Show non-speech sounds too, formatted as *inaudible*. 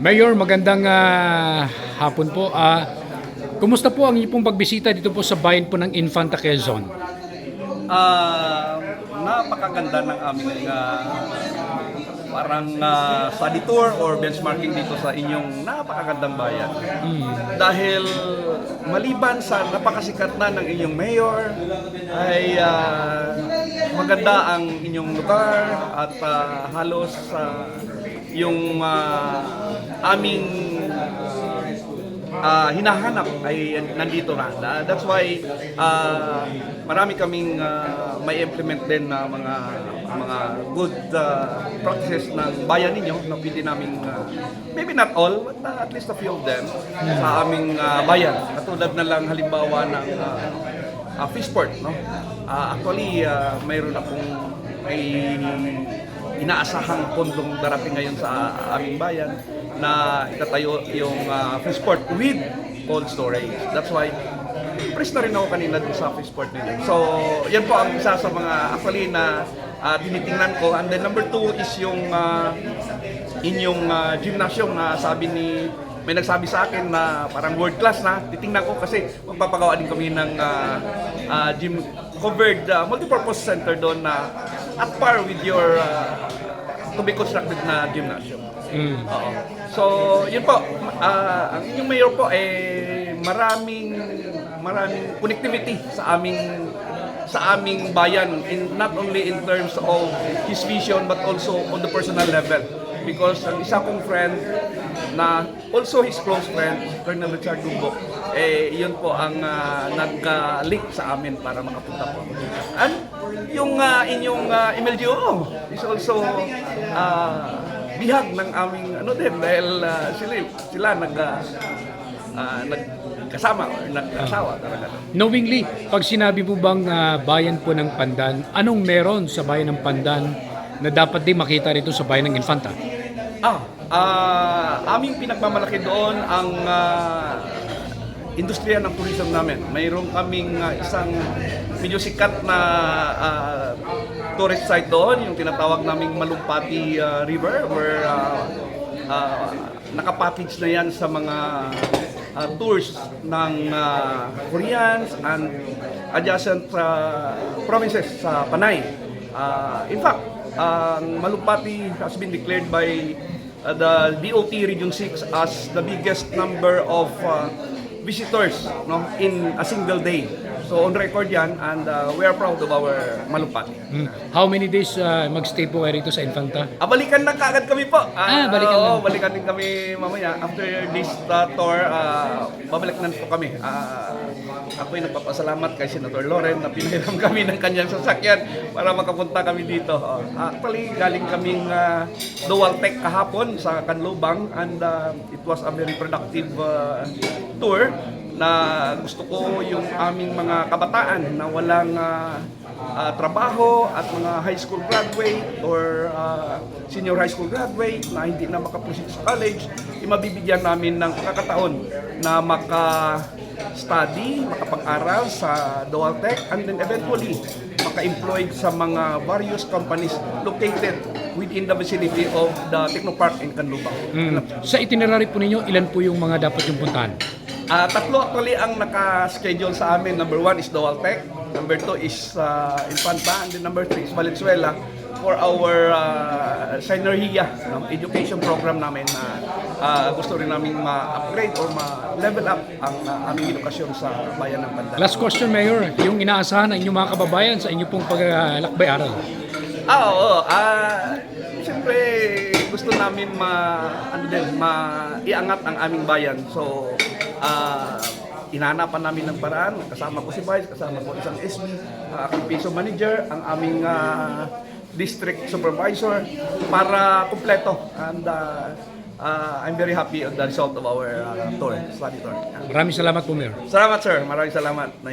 Mayor, magandang ah, hapon po. Ah, kumusta po ang inyong pong pagbisita dito po sa bayan po ng Infanta Quezon? Ah, napakaganda ng aming ah, parang ah, study tour or benchmarking dito sa inyong napakagandang bayan. Dahil maliban sa napakasikat na ng inyong mayor, ay ah, maganda ang inyong lugar at ah, halos ah, yung ah, aming ah, hinahanap ay nandito na. That's why ah, marami kaming ah, may implement din na mga mga good ah, practices ng bayan ninyo na pwede namin ah, maybe not all but ah, at least a few of them sa aming ah, bayan. Katulad na lang halimbawa ng uh, Fishport, no? Ah, actually, ah, mayroon akong may inaasahang pondong darating ngayon sa aming bayan na itatayo yung uh, Fishport with cold storage. That's why impressed na rin ako kanina dun sa Fishport ninyo. So, yan po ang isa sa mga actually na ah, tinitingnan ko. And then number two is yung ah, inyong uh, gymnasium na sabi ni may nagsabi sa akin na parang world class na titingnan ko kasi magpapagawa din kami ng ah, ah, gym covered ah, multipurpose center doon na at par with your ah, to be constructed na gymnasium. Oo. So, yun po. ah, ang inyong mayor po eh maraming maraming connectivity sa aming sa aming bayan in not only in terms of his vision but also on the personal level because ang isa kong friend na also his close friend Colonel Richard Dumbok eh yun po ang ah, nag-link sa amin para makapunta po and yung ah, inyong uh, MLGO is also ah, bihag ng aming ano din dahil ah, sila sila nag ah, ah, nagkasama or nagkasawa talaga. Knowingly, pag sinabi po bang ah, bayan po ng Pandan, anong meron sa bayan ng Pandan na dapat din makita rito sa bayan ng Infanta? Ah, ah, aming pinagmamalaki doon ang ah, industriya ng tourism namin. Mayroon kaming ah, isang medyo sikat na ah, tourist site doon, yung tinatawag naming Malumpati ah, River where ah, ah, nakapackage na yan sa mga ah, tours ng ah, Koreans and adjacent ah, provinces sa Panay. Ah, in fact, ang Malumpati has been declared by uh, the DOT Region 6 as the biggest number of uh, visitors no, in a single day. So on record yan and uh, we are proud of our Malumpati. Hmm. How many days ah, magstay po kayo rito sa Infanta? Ah, balikan na kaagad kami po. Ah, balikan oo, na. balikan din kami mamaya. After this uh, tour, ah, babalik na po kami. Ah, ako ay nagpapasalamat kay Senator Loren na pinahiram *laughs* kami ng kanyang sasakyan para makapunta kami dito. Oh, actually, galing kaming uh, dual tech kahapon sa Canlubang and ah, it was a very productive ah, tour na gusto ko yung aming mga kabataan na walang ah, ah, trabaho at mga high school graduate or ah, senior high school graduate na hindi na makaproceed sa college, eh, mabibigyan namin ng pagkakataon na maka-study, makapag-aral sa Dual Tech and then eventually maka-employed sa mga various companies located within the vicinity of the Technopark in Canlubang. Hmm. Sa itinerary po ninyo, ilan po yung mga dapat yung puntahan? Ah, tatlo actually ang naka-schedule sa amin. Number one is Dual Tech. Number two is uh, Infanta. And then number three is Valenzuela for our uh, Synergia no, education program namin na ah, gusto rin namin ma-upgrade or ma-level up ang ah, aming edukasyon sa bayan ng Pandan. Last question, Mayor. Yung inaasahan ng inyong mga kababayan sa inyong pong paglalakbay-aral. Ah, oo. Ah, siyempre gusto namin ma ano din, ma iangat ang aming bayan. So, ah inanapan namin ng paraan. Kasama ko si Vice, kasama ko isang SB, ah, aking piso manager, ang aming ah, district supervisor para kumpleto. And ah, ah, I'm very happy on the result of our ah, tour, study tour. Yeah. Maraming salamat po, Mayor. Salamat sir, maraming salamat. Nice